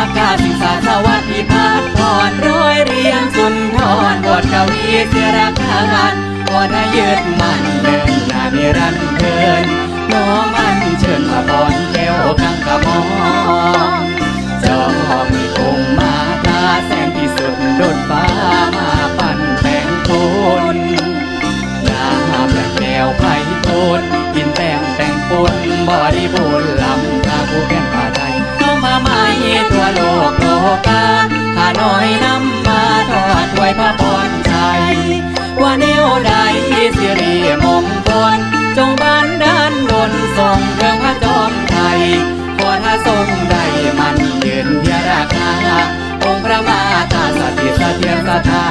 สักกาสิงสาสวัสดิพัดพรร้อยเรียงสุนทรบทกวีเสียรักงานวอดห้ยืดมันเดินนาเนรันเพลินน้องมันเชิญมาตอนแก้วกังกะมองจอมีองมาตาแสนที่สุดดดฟ้ามาปั่นแตงโทนน้ำและแก้วไผ่โทนกินแตงแตงปนบริบูรณ์ลำตาผู้แก่ อยพระพรใจ ว่าแนวใดที่สิริมงคลจงบานด้าลดนทรงเครื่องพระจอมไทยขอถ้าทรงใดมันเยืนเทียราคาองค์พระมาตาสถิตเสถียรสถา